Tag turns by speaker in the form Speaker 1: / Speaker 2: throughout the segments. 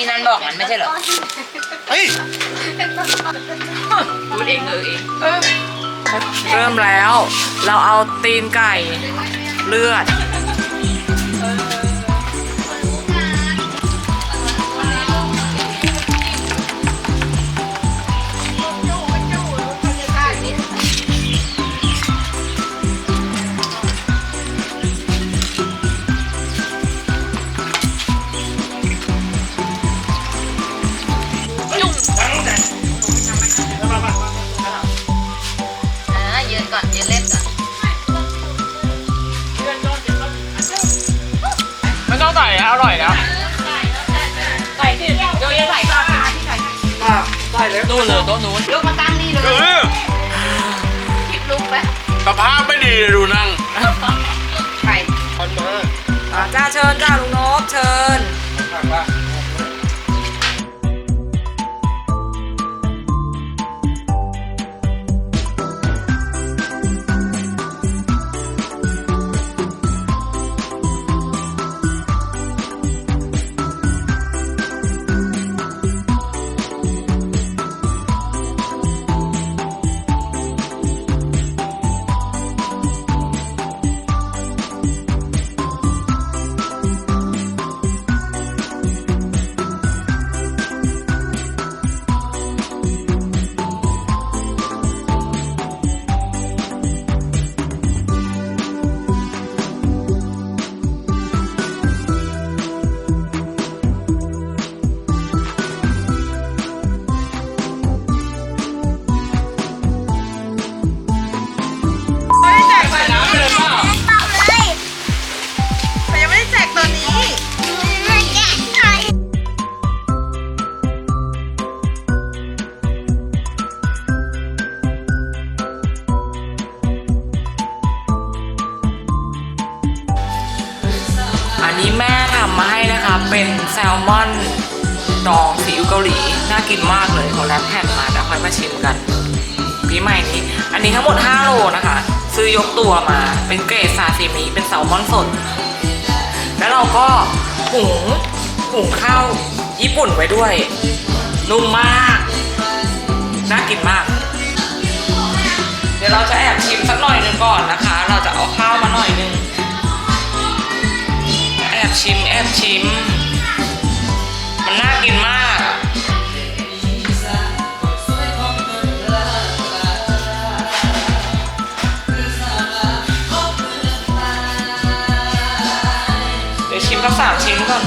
Speaker 1: พี่นันบอกมันไม่ใช่เหรอ
Speaker 2: เฮ้ย
Speaker 1: พูดเองเออเอง
Speaker 3: เริ่มแล้ว เราเอาตีนไก่เลือด แล้วอร่อยแล้ว
Speaker 1: ใส่ที่เดี๋ยวยังใส่ก่อนที่ใส่
Speaker 3: ใส่เลยนู่นเลยโต๊ะนู้น
Speaker 1: ลูกมาตั้งนี่เลย
Speaker 2: เออ
Speaker 1: คลิปลูกไป
Speaker 2: สภาพไม่ดีเลยดูนั่ง
Speaker 1: ไข่
Speaker 2: คนมา
Speaker 3: อ่าจ้าเชิญจ้าลุงนบเชิญ
Speaker 4: ไม่ นะ
Speaker 3: คะเป็นแซลมอนดองซีอิ๊วเกาหลี น่ากินมากเลยเขาแรปแผ่นมาเดี๋ยวค่อยมาชิมกันปีใหม่นี้อันนี้ทั้งหมด 5 โลนะคะ ซื้อยกตัวมาเป็นเกรดซาซิมิเป็นแซลมอนสด แล้วเราก็หุงหุงข้าวญี่ปุ่นไว้ด้วย นุ่มมาก น่ากินมาก เดี๋ยวเราจะแอบชิมสักหน่อยหนึ่งก่อนนะคะ เราจะเอาข้าวมาหน่อยหนึง บชิมแอบชิม มันน่ากินมาก เดี๋ยวชิมก็สามชิ้นก่อน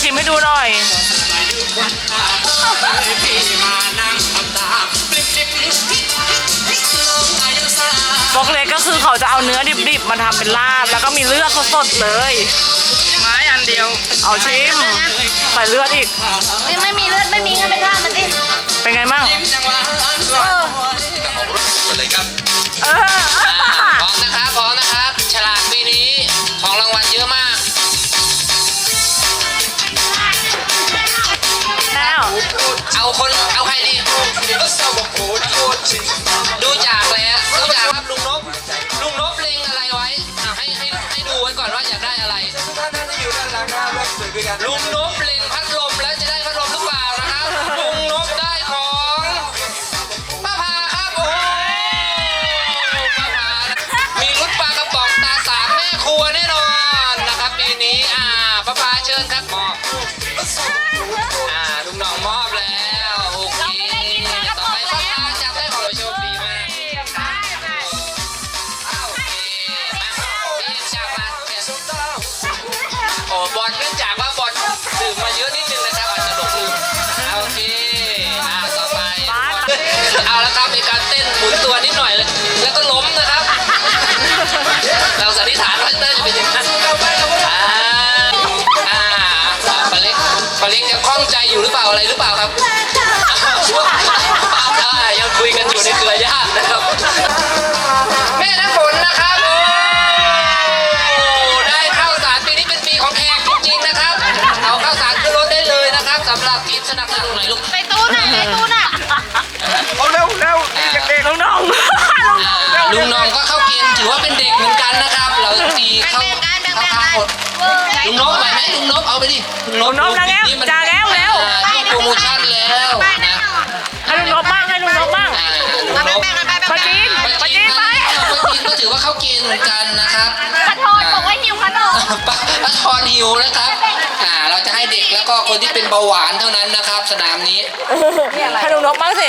Speaker 3: ชิมให้ดูหน่อยฟอกเล็กก็คือเขาจะเอาเนื้อดิบๆ มาทำเป็นลาบ แล้วก็มีเลือดสดๆเลย
Speaker 4: ไม้อันเดียว
Speaker 3: เอาชิม ใส่เลือดอีก
Speaker 1: ยังไม่มีเลือดไม่มีงั้นไปฆ่ามันดิ
Speaker 3: เป็นไงบ้าง
Speaker 5: เลยครับ
Speaker 3: เออ
Speaker 5: เอาคนเอาใครดี ดูจากแล้วดูจากครับลุงนบลุงนบเล็งอะไรไว้อะให้ให้ให้ดูไว้ก่อนว่าอยากได้อะไร ลุงนบเล็งพัดลมแล้วจะได้พัดลมหรือเปล่านะครับลุงนบได้ของป้าพาครับโอ้โหป้าพามีรุดปลากระป๋องตาสามแม่ครัวแน่นอนนะครับปีนี้อ่าป้าพาเชิญครับ เอาล้วครับมีการเต้นหมุนตัวนิดหน่อยเลยแล้วก็ล้มนะครับ เราสันนิษฐานว่าน่าจะเป็นอย่างนั้นอ่าอ่าปลาเล็กปลาเล็กยังคล่องใจอยู่หรือเปล่าอะไรหรือเปล่าครับอ่ายังคุยกันอยู่ในเครือญาตินะครับ แม่น้ำฝนนะครับโอ้ได้ข้าวสารปีนี้เป็นปีของแขกจริงๆนะครับ เอาข้าวสารขึ้นรถได้เลยนะครับสำหรับทีมสนับสนุนหน่อยลูก
Speaker 1: ไปตู้น่ะไปตู้
Speaker 5: ถือว่าเป็นเด็กเหมือนกันนะครับ เราตีเข้าเข้าข้างหมดลุงนบไปไหมลุงนบเอาไปดิลุง
Speaker 3: ลุงนบนะแง้ว
Speaker 5: ปีนี้มัน
Speaker 3: จ่าแง้วเร็ว
Speaker 5: อ่าช่วงโปรโมชั่นแล้วนะ
Speaker 3: ให้ลุงนบบ้างให้ลุงนบบ้าง
Speaker 5: อ่าลุงนบ
Speaker 3: ปาจีนปาจีนไป
Speaker 5: ปาจีนก็ถือว่าเข้าเกณฑ์เหมือนกันนะครับ
Speaker 1: ขอโทษบอกว่าหิวขนม
Speaker 5: ปะทอนหิวนะครับอ่าเราจะให้เด็กแล้วก็คนที่เป็นเบาหวานเท่านั้นนะครับ สนามนี้
Speaker 3: ให้ลุงนบบ้างสิ